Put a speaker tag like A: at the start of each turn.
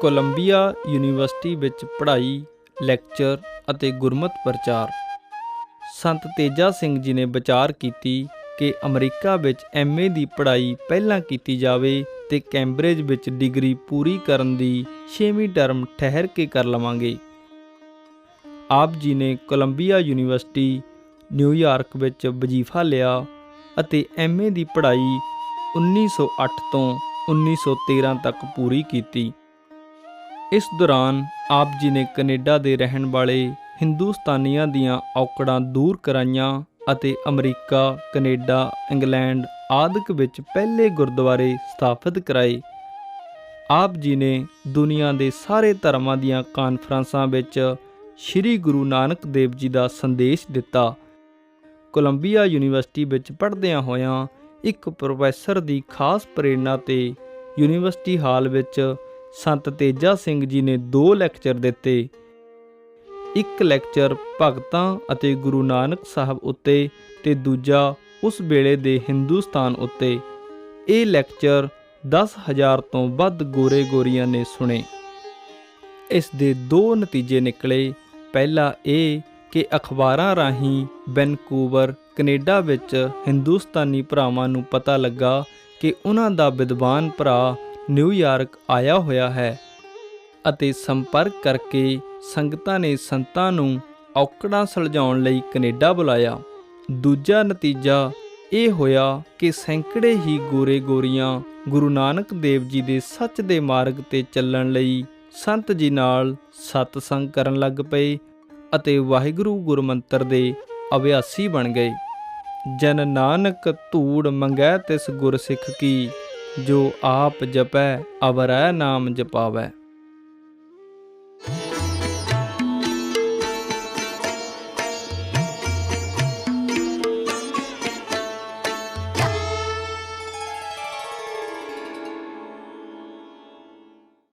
A: Columbia university ਵਿੱਚ ਪੜ੍ਹਾਈ, lecture ਅਤੇ ਗੁਰਮਤ ਪ੍ਰਚਾਰ। ਸੰਤ ਤੇਜਾ ਸਿੰਘ ਜੀ ਨੇ ਵਿਚਾਰ ਕੀਤੀ ਕਿ ਅਮਰੀਕਾ ਵਿੱਚ ਐਮਏ ਦੀ ਪੜ੍ਹਾਈ ਪਹਿਲਾਂ ਕੀਤੀ ਜਾਵੇ ਤੇ ਕੈਂਬਰਿਜ ਵਿੱਚ ਡਿਗਰੀ ਪੂਰੀ ਕਰਨ ਦੀ 6ਵੀਂ ਟਰਮ ਠਹਿਰ ਕੇ ਕਰ ਲਵਾਂਗੇ। ਆਪ ਜੀ ਨੇ ਕੋਲੰਬੀਆ ਯੂਨੀਵਰਸਿਟੀ ਨਿਊਯਾਰਕ ਵਿੱਚ ਵਜ਼ੀਫਾ ਲਿਆ ਅਤੇ ਐਮਏ ਦੀ ਪੜ੍ਹਾਈ 1908 ਤੋਂ 1913 ਤੱਕ ਪੂਰੀ ਕੀਤੀ। ਇਸ ਦੌਰਾਨ ਆਪ ਜੀ ਨੇ ਕੈਨੇਡਾ ਦੇ ਰਹਿਣ ਵਾਲੇ ਹਿੰਦੁਸਤਾਨੀਆਂ ਦੀਆਂ ਔਕੜਾਂ ਦੂਰ ਕਰਾਈਆਂ ਅਤੇ ਅਮਰੀਕਾ, ਕੈਨੇਡਾ, ਇੰਗਲੈਂਡ ਆਦਿਕ ਵਿੱਚ ਪਹਿਲੇ ਗੁਰਦੁਆਰੇ ਸਥਾਪਿਤ ਕਰਾਏ। ਆਪ ਜੀ ਨੇ ਦੁਨੀਆ ਦੇ ਸਾਰੇ ਧਰਮਾਂ ਦੀਆਂ ਕਾਨਫਰੰਸਾਂ ਵਿੱਚ ਸ੍ਰੀ ਗੁਰੂ ਨਾਨਕ ਦੇਵ ਜੀ ਦਾ ਸੰਦੇਸ਼ ਦਿੱਤਾ। ਕੋਲੰਬੀਆ ਯੂਨੀਵਰਸਿਟੀ ਵਿੱਚ ਪੜ੍ਹਦਿਆਂ ਹੋਇਆਂ ਇੱਕ ਪ੍ਰੋਫੈਸਰ ਦੀ ਖਾਸ ਪ੍ਰੇਰਣਾ ਤੇ ਯੂਨੀਵਰਸਿਟੀ ਹਾਲ ਵਿੱਚ ਸੰਤ ਤੇਜਾ ਸਿੰਘ ਜੀ ਨੇ ਦੋ ਲੈਕਚਰ ਦਿੱਤੇ। ਇੱਕ ਲੈਕਚਰ ਭਗਤਾਂ ਅਤੇ ਗੁਰੂ ਨਾਨਕ ਸਾਹਿਬ ਉੱਤੇ ਤੇ ਦੂਜਾ ਉਸ ਵੇਲੇ ਦੇ ਹਿੰਦੁਸਤਾਨ ਉੱਤੇ। ਇਹ ਲੈਕਚਰ 10000 ਤੋਂ ਵੱਧ ਗੋਰੇ ਗੋਰੀਆਂ ਨੇ ਸੁਣੇ। ਇਸ ਦੇ ਦੋ ਨਤੀਜੇ ਨਿਕਲੇ। ਪਹਿਲਾ ਇਹ ਕਿ ਅਖਬਾਰਾਂ ਰਾਹੀਂ ਵੈਨਕੂਵਰ, ਕੈਨੇਡਾ ਵਿੱਚ ਹਿੰਦੁਸਤਾਨੀ ਭਰਾਵਾਂ ਨੂੰ ਪਤਾ ਲੱਗਾ ਕਿ ਉਹਨਾਂ ਦਾ ਵਿਦਵਾਨ ਭਰਾ ਨਿਊਯਾਰਕ ਆਇਆ ਹੋਇਆ ਹੈ ਅਤੇ ਸੰਪਰਕ ਕਰਕੇ ਸੰਗਤਾਂ ਨੇ ਸੰਤਾਂ ਨੂੰ ਔਕੜਾਂ ਸੁਲਝਾਉਣ ਲਈ ਕੈਨੇਡਾ ਬੁਲਾਇਆ। ਦੂਜਾ ਨਤੀਜਾ ਇਹ ਹੋਇਆ ਕਿ ਸੈਂਕੜੇ ਹੀ ਗੋਰੇ ਗੋਰੀਆਂ ਗੁਰੂ ਨਾਨਕ ਦੇਵ ਜੀ ਦੇ ਸੱਚ ਦੇ ਮਾਰਗ ਤੇ ਚੱਲਣ ਲਈ ਸੰਤ ਜੀ ਨਾਲ ਸਤਸੰਗ ਕਰਨ ਲੱਗ ਪਏ ਅਤੇ ਵਾਹਿਗੁਰੂ ਗੁਰਮੰਤਰ ਦੇ ਅਭਿਆਸੀ ਬਣ ਗਏ। ਜਨ ਨਾਨਕ ਧੂੜ ਮੰਗੈ ਤਿਸ ਗੁਰਸਿੱਖ ਕੀ ਜੋ ਆਪ ਜਪੈ ਅਵਰੈ ਨਾਮ ਜਪਾਵੈ।